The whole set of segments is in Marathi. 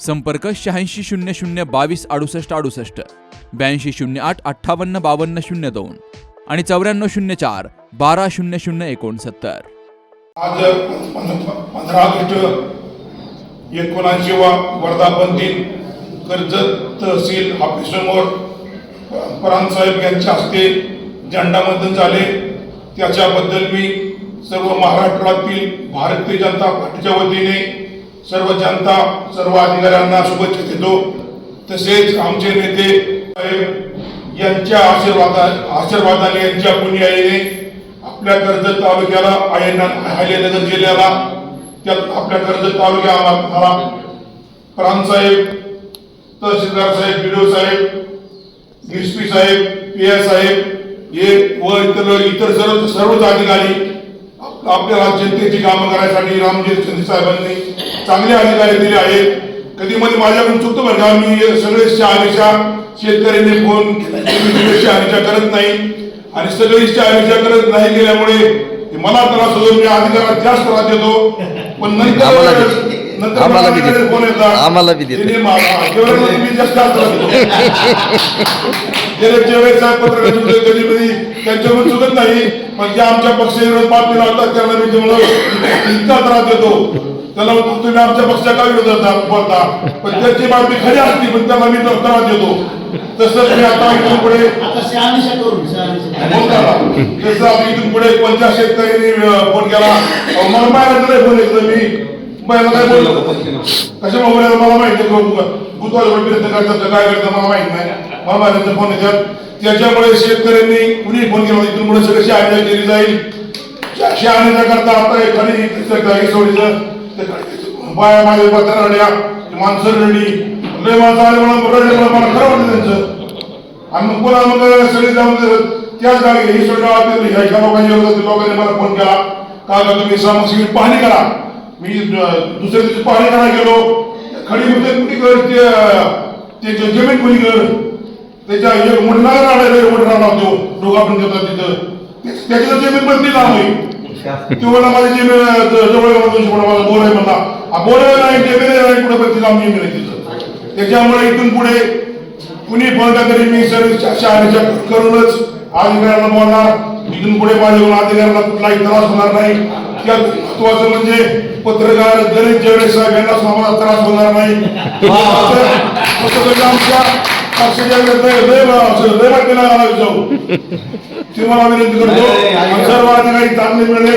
संपर्क शहाऐंशी शून्य शून्य बावीस अडुसष्ट अडुसष्ट ब्याऐंशी शून्य आठ अठ्ठावन्न बावन्न शून्य दोन आणि चौऱ्याण्णव शून्य चार बारा शून्य शून्य एकोणसत्तर. आज पंधरा ऑगस्ट एकोणऐंशी वा वर्धापन दिन कर्जत तहसील ऑफिससमोर परांसाहेब यांच्या हस्ते झेंडावंदन झाले. त्याच्याबद्दल मी सर्व महाराष्ट्रातील भारतीय जनता पार्टीच्या वतीने सर्व जनता सर्व अधिकाऱ्यांना शुभेच्छा देतो. तसेच आमचे नेते यांच्या आशीर्वादा आशीर्वादाने यांच्या पुण्याईने आपल्या कर्जत तालुक्याला अहिल्यानगर जिल्ह्याला त्यात आपल्या कर्जत तालुक्याला प्रांतसाहेब तहसीलदार साहेब बीडीओ साहेब एसपी साहेब पी आय साहेब हे व इतर इतर सर्व सर्वच अधिकारी आपल्या जनतेची कामं करायसाठी रामजी शिंदे साहेबांनी चांगले अधिकारी दिले आहेत. कधी मध्ये माझ्याकडून चुकतं बरं का मी सगळे शहानिशा शेतकऱ्यांनी फोन शहानिशा करत नाही. आणि सगळी शहानिशा करत नाही केल्यामुळे हे मला त्रास होतो मी अधिकारात जास्त त्रास देतो पण नंतर आम्हाला बी देतो. आम्हाला बी देतो. त्यांच्याकडून चुकत नाही पण जे आमच्या पक्षाविरोध बातमी लावतात त्यांना मी तुम्हाला इतका त्रास देतो त्याला म्हणतो, तुम्ही आमच्या पक्षाच्या का विरोधात बोलता. पण त्यांची बातमी खरी असती पण त्यांना मी त्रास देतो. तसंच मी आता इथून पुढे जसं आम्ही इथून पुढे कोणत्या शेतकऱ्यांनी फोन केला? अहो, मला बाहेर नाही फोन येतो मी. बाहेर काय बोललो कशा मोबाईल मला माहिती गुतवापर्यंत करतात काय करतात मला माहीत नाही. मला बाहेरचा फोन येतात त्याच्यामुळे शेतकऱ्यांनी कुणी फोन केला? इथून पुढे सगळी शहानिशा केली जाईल. शहानिशा करता आता खाली सोडीचं. बाया माझे पत्र रड्या माणसं रडी लय माणसं आले मला रडले मला मला खरं वाटलं त्यांचं. आणि मग पुन्हा मग सगळी जाऊन त्याच गाडी ही सोडा ह्या लोकांच्या विरोधात लोकांनी मला फोन केला. का का तुम्ही सामग्री पाहणी करा. मी दुसऱ्या दिवशी पाहणी करायला गेलो. खडी मध्ये कुणी कर ते अं, जमीन कुणी त्याच्या एक मोठा राहणार मोठा राहणार तो. दोघा पण देतात तिथं. ते- त्याची तर जमीन बदली ना होईल माझी जवळ मला बोर म्हणला. बोर नाही नाही कुठं पण तिला तिथं. त्याच्यामुळे इथून पुढे कुणी बोलता तरी मी सर्व शहानिशा करूनच अधिकाऱ्यांना बोलणार. इथून पुढे माझ्याकडून अधिकाऱ्यांना कुठलाही त्रास होणार नाही. महत्वाचं म्हणजे पत्रकार गणेश जवळे साहेब यांना आम्हाला त्रास होणार नाही. आमच्या विनंती करतो सर्व अधिकारी चांगले मिळले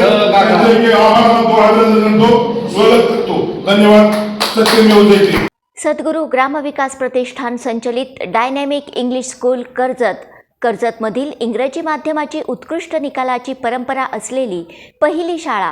करतो स्वागत करतो. धन्यवाद. सत्यमेव जयते सद्गुरू ग्रामविकास प्रतिष्ठान संचलित डायनॅमिक इंग्लिश स्कूल कर्जत. कर्जतमधील इंग्रजी माध्यमाची उत्कृष्ट निकालाची परंपरा असलेली पहिली शाळा